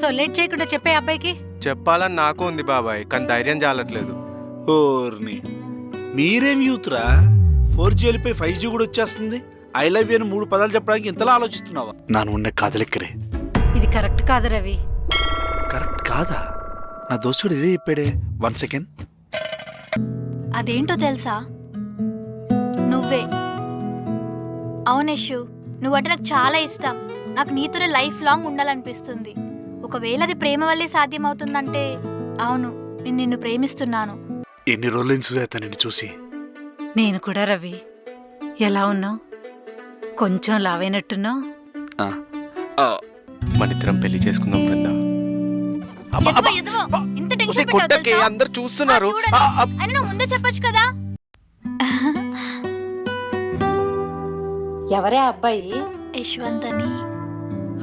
So late చేయకుండా చెప్పే అబ్బాయికి? చెప్పాలని నాకు ఉంది బాబాయ్ కానీ ధైర్యం చాలట్లేదు. ఓర్ని. మీరేం యూత్రా? ఫోర్ జీ వెళ్ళిపోయి ఫైవ్ జీ కూడా వచ్చేస్తుంది. ఐ లవ్ యూ అని మూడు పదాలు చెప్పడానికి ఇంతలా ఆలోచిస్తున్నావా? నాను ఉన్న కాదలెక్కరే. ఇది కరెక్ట్ కాదు రవి. కరెక్ట్ కాదా? నా దోస్తుడు ఇదే చెప్పాడే. One second. అదేంటో తెలుసా? నువ్వే. అవునేషు నువ్వంటే నాకు చాలా ఇష్టం. నాకు నీతోనే లైఫ్ లాంగ్ ఉండాలనిపిస్తుంది. ఒకవేళ అది ప్రేమ వల్లే సాధ్యమవుతుందంటే అవును నేను నిన్ను ప్రేమిస్తున్నాను. ఎన్ని రోజులైంది సుజాత నిన్ను చూసి? నేను కూడా రవి. ఎలా ఉన్నావు? కొంచెం లావైనట్టున్నావు? ఆ, ఆ, మనిద్దరం పెళ్ళి చేసుకుందాం బృందా. ఇంత టెన్షన్ కొట్టకే? అందరు చూస్తున్నారు. నువ్వు ముందే చెప్పొచ్చు కదా? ఎవరే అబ్బాయి? యశ్వంత్ అని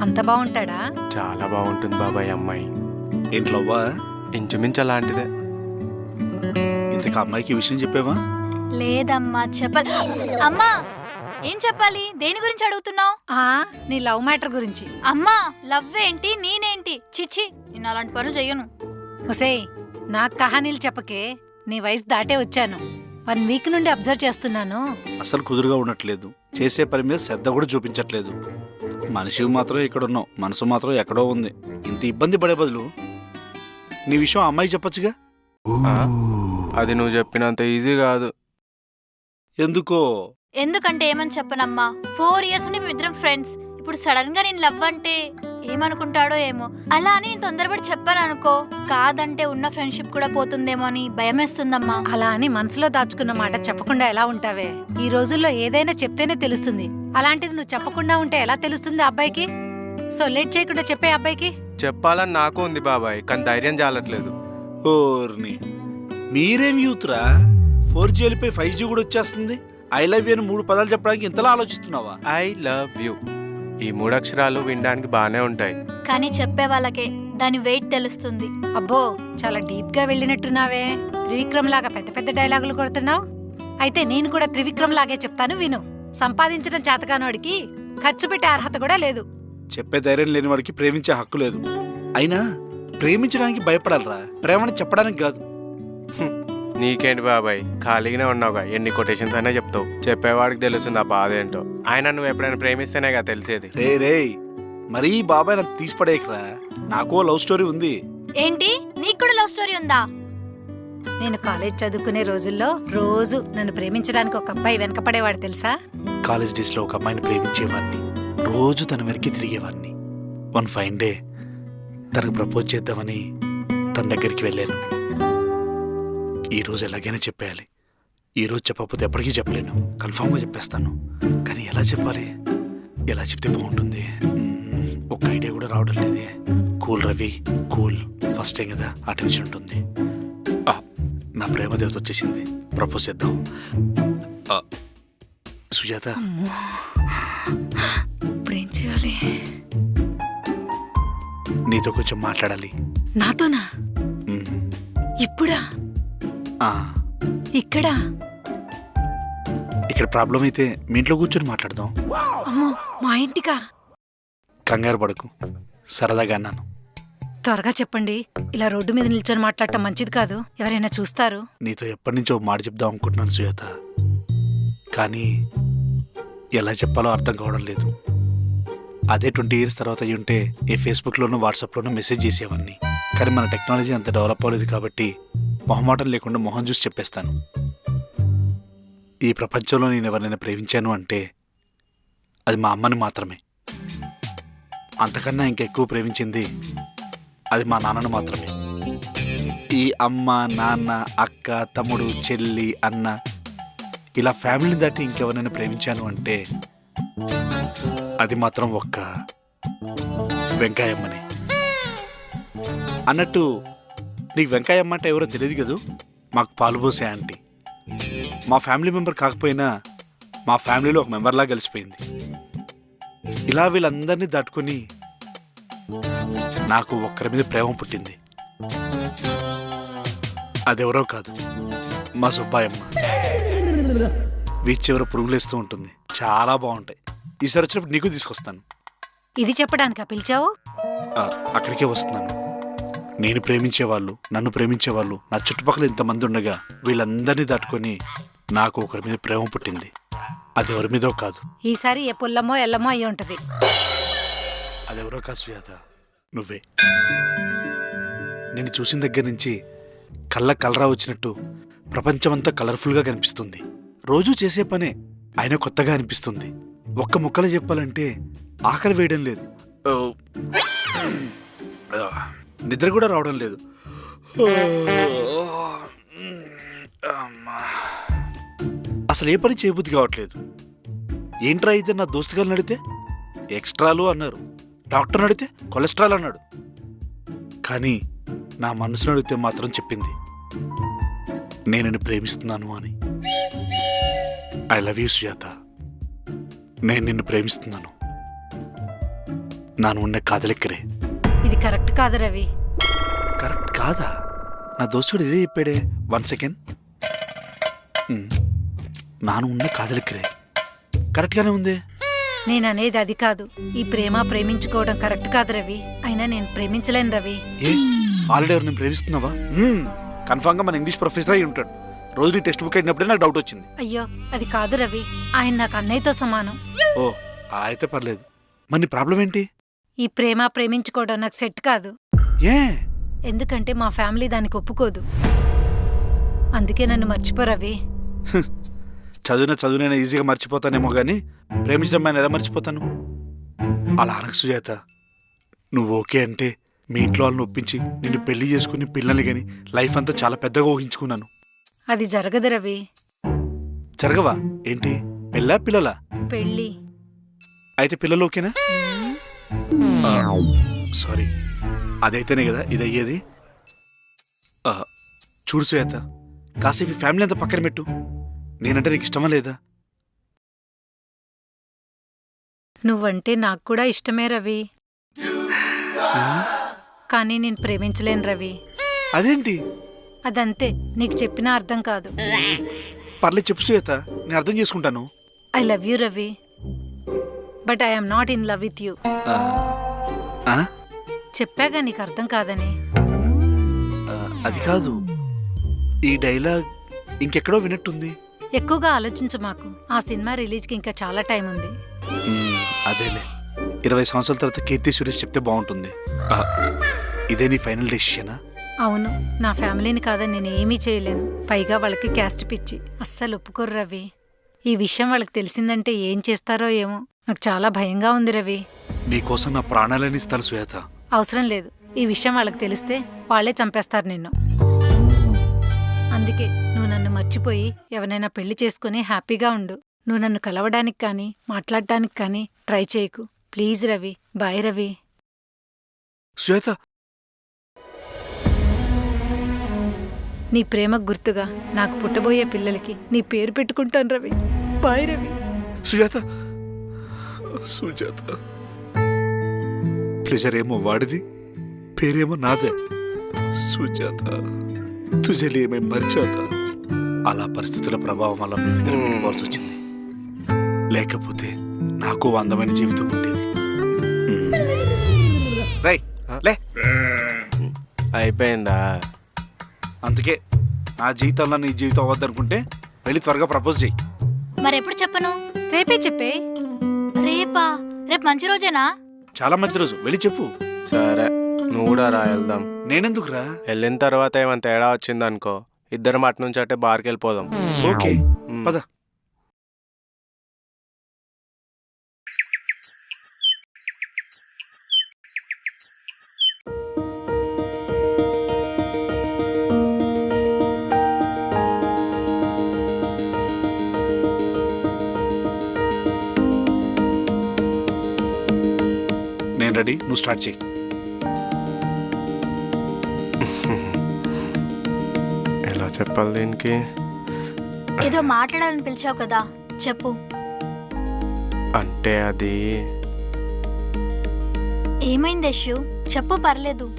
అంత బాగుంటాడా? చాలా బాగుంటుంది బాబాయ్ అమ్మాయి. అవ్వా ఇంచుమించు అలాంటిదే. ఇంతకు అమ్మాయికి విషయం చెప్పావా? లేదమ్మా చెప్పాలి అమ్మా! ఏం చెప్పాలి? దేని గురించి అడుగుతున్నావు? ఆ నీ లవ్ మ్యాటర్ గురించి. అమ్మా లవ్ ఏంటి నేనేంటి? చిచ్చి నేను అలాంటి పనులు చెయ్యను. ఒసేయ్ నాకు కహానీలు చెప్పకే నీ వయసు దాటే వచ్చాను. వన్ వీక్ నుండి అబ్జర్వ్ చేస్తున్నాను. అసలు కుదురుగా ఉండట్లేదు. చేసే పని మీద శ్రద్ధ కూడా చూపించట్లేదు. మనిషి మాత్రం ఇక్కడ ఉన్నావు మనసు మాత్రం ఎక్కడో ఉంది. ఇంత ఇబ్బంది పడే బదులు నీ విషయం అమ్మాయి చెప్పొచ్చుగా? అది నువ్వు చెప్పినంత ఈజీ కాదు. ఎందుకో? ఎందుకంటే ఏమని చెప్పనమ్మా? ఫోర్ ఇయర్స్ నుండి మేమిద్దరం ఫ్రెండ్స్ ఇప్పుడు సడన్గా నేను లవ్ అంటే ఏమనుకుంటాడో ఏమో. అలా అని నేను తొందరపడి చెప్పాను అనుకో కాదంటే ఉన్న ఫ్రెండ్షిప్ కూడా పోతుందేమో అని భయమేస్తుందమ్మా. అలా అని మనసులో దాచుకున్న మాట చెప్పకుండా ఎలా ఉంటావే? ఈ రోజుల్లో ఏదైనా చెప్తేనే తెలుస్తుంది. అలాంటిది నువ్వు చెప్పకుండా ఉంటే ఎలా తెలుస్తుంది ఆ అబ్బాయికి? సో లేట్ చేయకుండా చెప్పే అబ్బాయికి? చెప్పాలని నాకు ఉంది బాబాయ్ కానీ ధైర్యం చాలట్లేదు. ఓర్ని. మీరేం యూత్రా? ఫోర్ జీ వెళ్ళిపోయి ఫైవ్ జీ కూడా వచ్చేస్తుంది. ఐ లవ్ యూ అని మూడు పదాలు చెప్పడానికి ఇంతలా ఆలోచిస్తున్నావా? I love you. ఈ మూడు అక్షరాలు వినడానికి బాగానే ఉంటాయి. కానీ చెప్పే వాళ్ళకే దాని వెయిట్ తెలుస్తుంది. అబ్బో చాలా డీప్గా వెళ్ళినట్టున్నావే. త్రివిక్రమ్ లాగా పెద్ద పెద్ద డైలాగులు కొడుతున్నావు. అయితే నేను కూడా త్రివిక్రమ్ లాగే చెప్తాను విను. సంపాదించడం చేతకానోడికి ఖర్చు పెట్టే అర్హత కూడా లేదు. చెప్పే ధైర్యం లేని వాడికి ప్రేమించే హక్కు లేదు. అయినా ప్రేమించడానికి భయపడాలరా. ప్రేమని చెప్పడానికి కాదు. నీకేంటి బాబాయ్? ఖాళీగానే ఉన్నావుగా. ఎన్ని కొటేషన్స్ అయినా చెప్తావు. చెప్పేవాడికి తెలుస్తుంది ఆ బాధ ఏంటో. ఆయన నువ్వు ఎప్పుడైనా ప్రేమిస్తేనేగా తెలిసేది? రే రే. మరీ బాబాయ్ నాకు తీసి పడేయకురా నాకో లవ్ స్టోరీ ఉంది. ఏంటి? నీకు కూడా లవ్ స్టోరీ ఉందా? నేను కాలేజ్ చదువుకునే రోజుల్లో రోజు నన్ను ప్రేమించడానికి ఒక అబ్బాయి వెనకపడేవాడు తెలుసా? కాలేజ్ డేస్లో ఒక అమ్మాయిని ప్రేమించేవాడిని. రోజు తన వెనక్కి తిరిగేవాడిని. వన్ ఫైన్ డే తనకు ప్రపోజ్ చేద్దామని తన దగ్గరికి వెళ్ళాను. ఈ రోజు ఎలాగైనా చెప్పేయాలి. ఈ రోజు చెప్పకపోతే ఎప్పటికీ చెప్పలేను. కన్ఫామ్గా చెప్పేస్తాను. కానీ ఎలా చెప్పాలి? ఎలా చెప్తే బాగుంటుంది? ఒక్క ఐడియా కూడా రావడం లేదే. Cool Ravi cool. First time కదా ఆ టెన్షన్ ఉంటుంది. నా ప్రేమ దేవత వచ్చేసింది. ప్రపోజ్ చేద్దాం. సుజాత. ఇప్పుడేం చేయాలి? నీతో కొంచెం మాట్లాడాలి. నాతోనా. ఇప్పుడా? ఇక్కడ? ఇక్కడ ప్రాబ్లం అయితే మీ ఇంట్లో కూర్చొని మాట్లాడదాం. అమ్మో మా ఇంటికా? కంగారు పడకు. సరదాగా అన్నాను. త్వరగా చెప్పండి. ఇలా రోడ్డు మీద నిల్చొని మాట్లాడటం మంచిది కాదు. ఎవరైనా చూస్తారు? నీతో ఎప్పటి నుంచో మాట చెప్దాం అనుకుంటున్నాను సుజాత. కానీ ఎలా చెప్పాలో అర్థం కావడం లేదు. అదే ట్వంటీ ఇయర్స్ తర్వాత అయ్యి ఉంటే ఏ ఫేస్బుక్లోనూ వాట్సాప్లోనూ మెసేజ్ చేసేవాడిని కానీ మన టెక్నాలజీ అంత డెవలప్ అవ్వలేదు కాబట్టి మొహమాటం లేకుండా మొహం చూసి చెప్పేస్తాను. ఈ ప్రపంచంలో నేను ఎవరినైనా ప్రేమించాను అంటే అది మా అమ్మని మాత్రమే. అంతకన్నా ఇంకెక్కువ ప్రేమించింది అది మా నాన్నను మాత్రమే. ఈ అమ్మ నాన్న అక్క తమ్ముడు చెల్లి అన్న ఇలా ఫ్యామిలీని దాటి ఇంకెవరినైనా ప్రేమించాను అంటే అది మాత్రం ఒక్క వెంకాయమ్మని. అన్నట్టు నీకు వెంకాయమ్మ అంటే ఎవరో తెలియదు కదూ? మాకు పాలు పోసే ఆంటీ. మా ఫ్యామిలీ మెంబర్ కాకపోయినా మా ఫ్యామిలీలో ఒక మెంబర్లా కలిసిపోయింది ఇలా వీళ్ళందరినీ దాటుకొని నాకు ఒక్కరి మీద ప్రేమ పుట్టింది. అదెవరో కాదు మా సుబ్బాయమ్మ. వీచ్ చివర పురుగులేస్తూ ఉంటుంది. చాలా బాగుంటాయి. ఈసారి వచ్చినప్పుడు నీకు తీసుకొస్తాను. ఇది చెప్పడానికా పిలిచావు? అక్కడికే వస్తున్నాను. నేను ప్రేమించే వాళ్ళు నన్ను ప్రేమించే వాళ్ళు నా చుట్టుపక్కల ఇంతమంది ఉండగా వీళ్ళందరినీ దాటుకొని నాకు ఒకరి మీద ప్రేమ పుట్టింది. అది ఎవరి మీదో కాదు. ఈసారి ఏ పుల్లమో ఎల్లమో అయి ఉంటది. అదెవరో కాదు సుజాత. నువ్వే. నిన్ను చూసిన దగ్గర నుంచి కళ్ళ కలరా వచ్చినట్టు ప్రపంచమంతా కలర్ఫుల్గా కనిపిస్తుంది. రోజూ చేసే పనే అయినా కొత్తగా అనిపిస్తుంది. ఒక్క ముక్కలు చెప్పాలంటే ఆకలి వేయడం లేదు. నిద్ర కూడా రావడం లేదు. అమ్మా. అసలు ఏ పని చేయబుద్ధి కావట్లేదు. ఏంట్రా అయితే నా దోస్తుగారు నడితే ఎక్స్ట్రాలు అన్నారు. డాక్టర్ నడితే కొలెస్ట్రాల్ అన్నాడు. కానీ నా మనసు అడిగితే మాత్రం చెప్పింది నేను నిన్ను ప్రేమిస్తున్నాను అని. I love you Sujatha. నేను నిన్ను ప్రేమిస్తున్నాను. నాను ఉన్న కాదలెక్కరే. కరెక్ట్ కాదు రవి. కరెక్ట్ కాదా? నా దోస్తుడు ఇదే చెప్పాడే. One second. నాను ఉన్న కాదలెక్కరే. కరెక్ట్గానే ఉంది. నేను అనేది అది కాదు. ఈ ప్రేమ ప్రేమించుకోవడం కరెక్ట్ కాదు రవి. అయినా నేను ప్రేమించలేను రవి. ఏ? ఆల్రెడీ ఎవరు నేను ప్రేమిస్తున్నావా కన్ఫామ్గా మన ఇంగ్లీష్ ప్రొఫెసర్ అయి ఉంటాడు. రోజు నీ టెక్స్ట్ బుక్ అయినప్పుడే నాకు డౌట్ వచ్చింది. అయ్యో అది కాదు రవి. ఆయన నాకు అన్నయ్యతో సమానం. ఓ అలా అయితే పర్లేదు. మరి ప్రాబ్లం ఏంటి? ఈ ప్రేమ ప్రేమించుకోవడం నాకు సెట్ కాదు. ఏ? ఎందుకంటే మా ఫ్యామిలీ దానికి ఒప్పుకోదు. అందుకే నన్ను మర్చిపో రవి. చదివిన చదువునైనా ఈజీగా మర్చిపోతానేమో కానీ ప్రేమించడం ఎలా మర్చిపోతాను? అలా అనకు సుజాత. నువ్వు ఓకే అంటే మీ ఇంట్లో వాళ్ళని ఒప్పించి నిన్ను పెళ్ళి చేసుకుని పిల్లల్ని కానీ లైఫ్ అంతా చాలా పెద్దగా ఊహించుకున్నాను. అది జరగదు రవి. జరగవా? ఏంటి? పెళ్ళా పిల్లలా? పెళ్ళి. అయితే పిల్లలు ఓకేనా? సారీ. అదైతేనే కదా ఇది అయ్యేది చూడు సుజాత కాసేపు ఫ్యామిలీ అంతా పక్కన పెట్టు. నేనంటే నీకు ఇష్టమా లేదా? నువ్వంటే నాకు కూడా ఇష్టమే రవి. కానీ నేను ప్రేమించలేను రవి. అదేంటి? అదంతే నీకు చెప్పినా అర్థం కాదు. పర్లేదు చెప్పు సుజాత. నేను అర్థం చేసుకుంటాను. I love you Ravi. But I'm not in love with you? చెప్పాగా నీకు అర్థం కాదని. అది కాదు. ఈ డైలాగ్ ఇంకెక్కడో వినట్టుంది. ఎక్కువగా ఆలోచించు మాకు. ఆ సినిమా రిలీజ్కి ఇంకా చాలా టైం ఉంది. అదేలే. ఇరవై సంవత్సరాల తర్వాత కీర్తి సురేష్ చెప్తే బాగుంటుంది. ఇదే నీ ఫైనల్ డెసిషనా? అవును. నా ఫ్యామిలీని కాదని నేను ఏమీ చేయలేను. పైగా వాళ్ళకి క్యాస్ట్ పిచ్చి. అస్సలు ఒప్పుకోరు రవి. ఈ విషయం వాళ్ళకి తెలిసిందంటే ఏం చేస్తారో ఏమో. నాకు చాలా భయంగా ఉంది రవి. నీకోసం నా ప్రాణాలని ఇస్తాను సుజాత. అవసరం లేదు. ఈ విషయం వాళ్ళకి తెలిస్తే వాళ్ళే చంపేస్తారు నిన్ను. అందుకే నువ్వు నన్ను మర్చిపోయి ఎవరైనా పెళ్ళి చేసుకుని హ్యాపీగా ఉండు. నువ్వు నన్ను కలవడానికి కానీ మాట్లాడడానికి కానీ ట్రై చేయకు. ప్లీజ్ రవి. బాయ్ రవి. సుజాత! నీ ప్రేమకు గుర్తుగా నాకు పుట్టబోయే పిల్లలకి నీ పేరు పెట్టుకుంటాను రవి. బాయ్ రవి. సుజాత! సుజాత. ప్లెజర్ ఏమో వాడిది పేరేమో నాదే. సుజాత. తుజలి మేము మర్చాత అలా పరిస్థితుల ప్రభావం వల్ల మేమిద్దరం విడిపోవాల్సి వచ్చింది. లేకపోతే నాకు అందమైన జీవితం ఉండేది. మ్మ్. రేయ్, లే. అయిపోయిందా? అందుకే నా జీవితంలో నీ జీవితం అవ్వద్దనుకుంటే వెళ్ళి త్వరగా ప్రపోజ్ చేయి. మరెప్పుడు చెప్పను? రేపే చెప్పే. రేపా రేపు మంచి రోజేనా? చాలా మంచి రోజు. వెళ్ళి చెప్పు. సరే నువ్వు కూడా రా వెళ్దాం. నేనెందుకురా? వెళ్ళిన తర్వాత ఏమైనా తేడా వచ్చిందనుకో ఇద్దరం అటు నుంచి అటే బార్కి వెళ్ళిపోదాం. ఓకే. పద. నేను రెడీ. నువ్వు స్టార్ట్ చేయి. ఎలా చెప్పాలి దీనికి? ఏదో మాట్లాడాలని పిలిచావు కదా చెప్పు. అంటే అది? ఏమైంది యశు? చెప్పు పర్లేదు.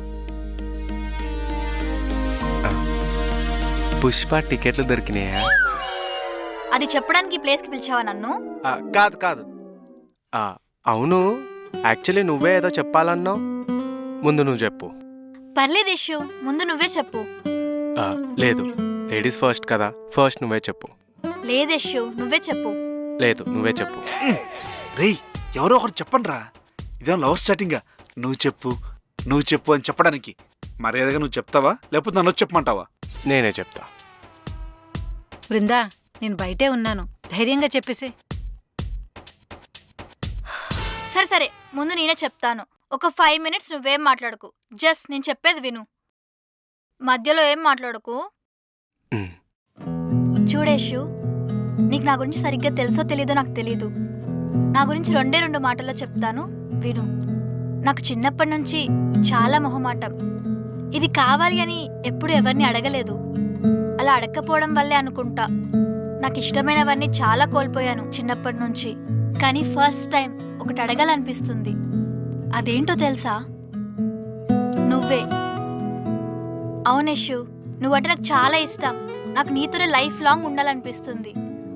పుష్ప టికెట్లు దొరికినాయా? అది చెప్పడానికి ఈ ప్లేస్కి పిలిచావా నన్ను? ఆ, కాదు కాదు. ఆ, అవును. యాక్చువల్లీ నువ్వే ఏదో చెప్పాలన్నావు. ముందు నువ్వు చెప్పు. పర్లేదు ఇష్యూ ముందు నువ్వే చెప్పు. ఆ, లేదు. లేడీస్ ఫస్ట్ కదా. ఫస్ట్ నువ్వే చెప్పు. లేదు ఇష్యూ నువ్వే చెప్పు. లేదు నువ్వే చెప్పు. రేయ్ ఎవరో ఒకరు చెప్పండి రా ఇదేం లవ్ స్టార్టింగా? నువ్వు చెప్పు. నువ్వు చెప్పు అని చెప్పడానికి. మర్యాదగా నువ్వు చెప్తావా? లేకపోతే నన్ను వచ్చి చెప్పమంటావా? నేనే చెప్తా. బృందా నేను బయటే ఉన్నాను. ధైర్యంగా చెప్పేసి. సరే సరే. ముందు నేనే చెప్తాను. ఒక ఫైవ్ మినిట్స్ నువ్వేం మాట్లాడకు. జస్ట్ నేను చెప్పేది విను. మధ్యలో ఏం మాట్లాడకు? చూడేషు నీకు నా గురించి సరిగ్గా తెలుసో తెలీదో నాకు తెలీదు. నా గురించి రెండే రెండు మాటల్లో చెప్తాను విను. నాకు చిన్నప్పటి నుంచి చాలా మొహమాటం. ఇది కావాలి అని ఎప్పుడు ఎవరిని అడగలేదు. అలా అడగకపోవడం వల్లే అనుకుంటా. నాకు ఇష్టమైనవన్నీ చాలా కోల్పోయాను చిన్నప్పటి నుంచి. కానీ ఫస్ట్ టైం ఒకటి అడగాలనిపిస్తుంది. అదేంటో తెలుసా? నువ్వే. అవునేషు నువ్వంటే నాకు చాలా ఇష్టం. నాకు నీతోనే లైఫ్ లాంగ్ ఉండాలనిపిస్తుంది.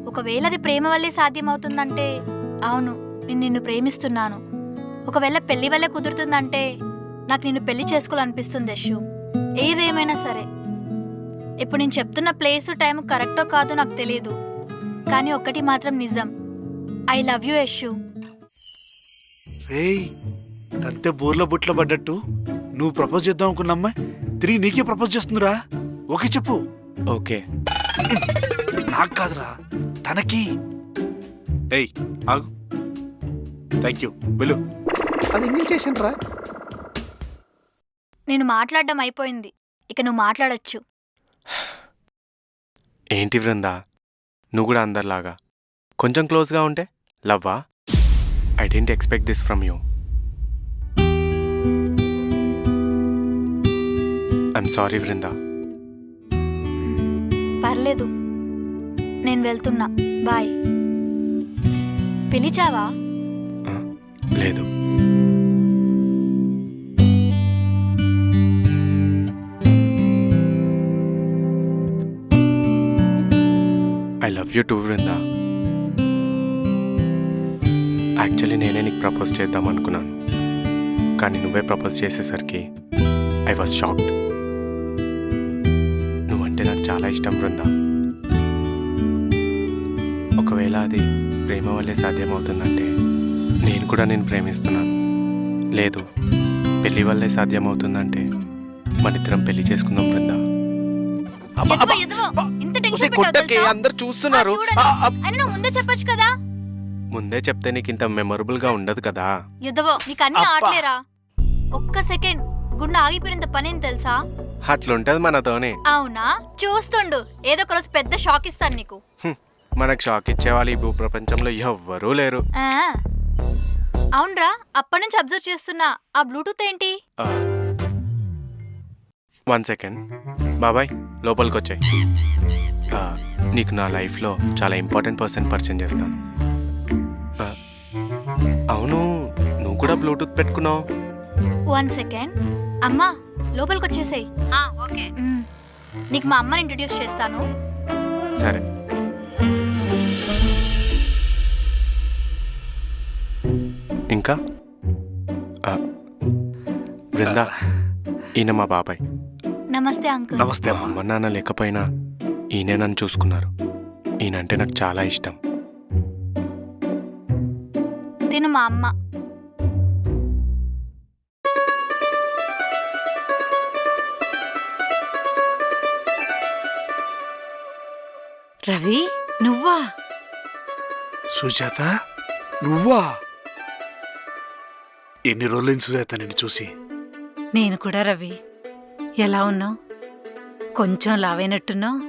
ఒకవేళ అది ప్రేమ వల్లే సాధ్యమవుతుందంటే అవును నేను నిన్ను ప్రేమిస్తున్నాను. ఒకవేళ పెళ్ళి వల్లే కుదురుతుందంటే నాకు నిన్ను పెళ్ళి చేసుకోవాలనిపిస్తుంది యశు. ఏదేమైనా సరే. ఇప్పుడు నేను చెప్తున్న ప్లేస్ టైం కరెక్టో కాదో నాకు తెలియదు కానీ ఒక్కటి మాత్రం నిజం. I love you Yashu. రేయ్ తంతే బోర్లో బుట్లో పడ్డట్టు. నువ్వు ప్రపోజ్ చేద్దాం అనుకున్న అమ్మాయి తిరిగి నీకే ప్రపోజ్ చేస్తుందిరా. ఓకే చెప్పు. ఓకే. నాకు కాదురా తనకి. ఏయ్ ఆగు. థ్యాంక్ యూ వెళ్ళు. అది చేశాను రా నేను మాట్లాడడం అయిపోయింది. ఇక నువ్వు మాట్లాడొచ్చు. ఏంటి బృందా నువ్వు కూడా అందరిలాగా. కొంచెం క్లోజ్గా ఉంటే లవ్వా? I didn't expect this from you I'm sorry Brinda పర్లేదు. నేను వెళ్తున్నా. బాయ్. పిలిచావా? లేదు. I love you too Brinda actually నేనే నీకు ప్రపోజ్ చేద్దాం అనుకున్నాను. కానీ నువ్వే ప్రపోజ్ చేసేసరికి ఐ వాజ్ షాక్డ్ నువ్వంటే నాకు చాలా ఇష్టం బృందా. ఒకవేళ అది ప్రేమ వల్లే సాధ్యమవుతుందంటే నేను కూడా నేను ప్రేమిస్తున్నాను. లేదు పెళ్ళి వల్లే సాధ్యమవుతుందంటే మనిద్దరం పెళ్ళి చేసుకుందాం బృందా? అందరు చూస్తున్నారు. ముందే చెప్పొచ్చు కదా? ముందే చెప్తే నీకు ఇంత మెమొరబుల్గా ఉండదు కదా? యుద్ధవో నీకు అన్ని అబ్బా. ఆటలేరా? ఒక్క సెకండ్ గుండె ఆగిపోయినంత పని తెలుసా? అట్లుంటది మనతోనే. అవునా? చూస్తుండు ఏదో ఒక రోజు పెద్ద షాక్ ఇస్తాను నీకు. హ్మ్. మనకు షాక్ ఇచ్చే వాళ్ళు ఈ భూ ప్రపంచంలో ఎవ్వరూ లేరు. ఆ. అవునరా అప్పటి నుంచి అబ్జర్వ్ చేస్తున్నా. ఆ బ్లూటూత్ ఏంటి? One second. బాబాయ్ లోపలికి వచ్చాయి నీకు నా లైఫ్లో చాలా ఇంపార్టెంట్ పర్సన్ పరిచయం చేస్తాను. అవును నువ్వు కూడా బ్లూటూత్ పెట్టుకున్నావు. వన్ సెకండ్ అమ్మా లోపలికి వచ్చేసేయ్ ఆ, ఓకే. నీకు మా అమ్మని ఇంట్రడ్యూస్ చేస్తాను. సరే. ఇంకా? బృందా ఈయన మా బాబాయ్. నమస్తే అంకుల్. నమస్తే అమ్మ నాన్న లేకపోయినా ఈయనే నన్ను చూసుకున్నారు. ఈయనంటే నాకు చాలా ఇష్టం. మా అమ్మ. రవి నువ్వా? సుజాత నువ్వా? ఎన్ని రోజులైంది సుజాత నిన్ను చూసి? నేను కూడా రవి. ఎలా ఉన్నావు? కొంచెం లావైనట్టున్నావు?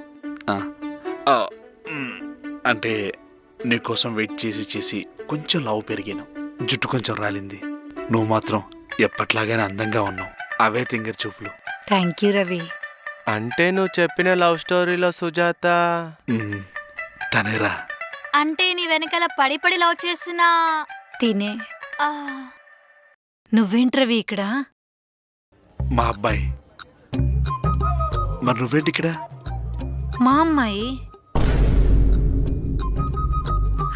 అంటే నీకోసం వెయిట్ చేసి చేసి కొంచెం లావు పెరిగాను. జుట్టు కొంచెం రాలింది. నువ్వు మాత్రం ఎప్పట్లాగానే అందంగా ఉన్నావు. అవే తింగర్ చూపులు. Thank you Ravi. అంటే నువ్వు చెప్పిన లవ్ స్టోరీలో సుజాత? తనేరా. అంటే నీ వెనకాల పడి పడి లవ్ చేసిన తినే. ఆ, నువ్వేంటి రవి ఇక్కడ? మా అబ్బాయి. మరి నువ్వేంటి ఇక్కడ? మా అమ్మాయి.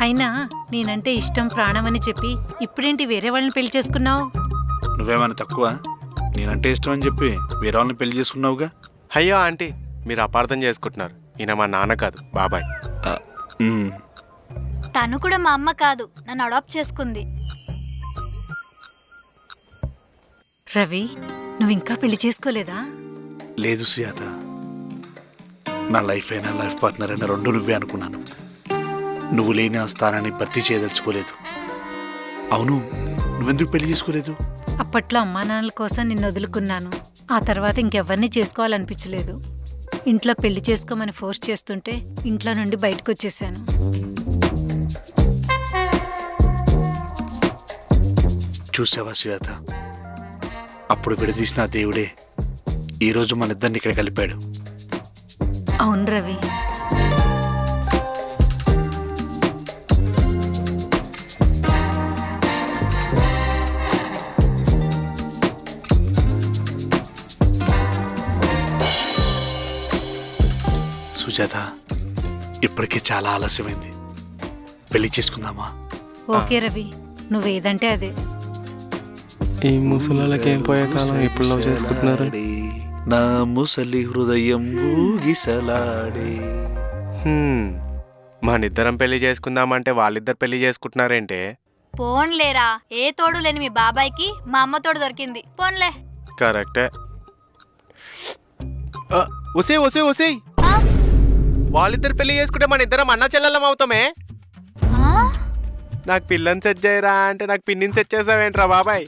అయినా నేనంటే ఇష్టం ప్రాణం అని చెప్పి ఇప్పుడేంటి వేరే వాళ్ళని పెళ్ళి చేసుకున్నావు? నువ్వేమైనా తక్కువ? నేనంటే ఇష్టం అని చెప్పి వేరే వాళ్ళని పెళ్ళి చేసుకున్నావుగా? అయ్యో ఆంటీ మీరు అపార్థం చేసుకుంటున్నారు. ఈయన మా నాన్న కాదు బాబాయ్. ఉమ్, తను కూడా మా అమ్మ కాదు నన్ను అడాప్ట్ చేసుకుంది. రవి నువ్వు ఇంకా పెళ్ళి చేసుకోలేదా? లేదు సుజాత. నా లైఫ్ అయినా లైఫ్ పార్ట్నర్ అయినా రెండు నువ్వే అనుకున్నాను. నువ్వు లేని ఆ స్థానాన్ని భర్తీ చేయదలుచుకోలేదు. అవును నువ్వెందుకు పెళ్ళి చేసుకోలేదు? అప్పట్లో అమ్మా నాన్నల కోసం నిన్ను వదులుకున్నాను. ఆ తర్వాత ఇంకెవరిని చేసుకోవాలనిపించలేదు. ఇంట్లో పెళ్ళి చేసుకోమని ఫోర్స్ చేస్తుంటే ఇంట్లో నుండి బయటకు వచ్చేసాను చూసావా సుజాత అప్పుడు విడదీసిన దేవుడే ఈరోజు మన ఇద్దరిని ఇక్కడ కలిపాడు. అవును రవి. సుజాత ఇప్పటికే చాలా ఆలస్యమైంది. పెళ్ళి చేసుకుందామా? ఓకే రవి నువ్వేదంటే అదే. ఈ ముసలాళ్ళకి ఏం పోయే కాలం ఇప్పుడు లవ్ చేసుకుంటున్నారు? నా ముసలి హృదయం ఊగిసలాడే. హ్మ్, మనిద్దరం పెళ్ళి చేసుకుందామంటే వాళ్ళిద్దరు పెళ్ళి చేసుకుంటున్నారేంటే? పోన్లేరా ఏ తోడు లేని మీ బాబాయ్కి మా అమ్మ తోడు దొరికింది. పోన్లే. కరెక్టే. ఆ, ఒసే ఒసే ఒసే? వాళ్ళిద్దరు పెళ్ళి చేసుకుంటే మన ఇద్దరం అన్న చెల్లెలం అవుతామే? నాకు పిల్లని సెట్ చేయరా అంటే నాకు పిన్నిని సెట్ చేసావేంట్రా బాబాయ్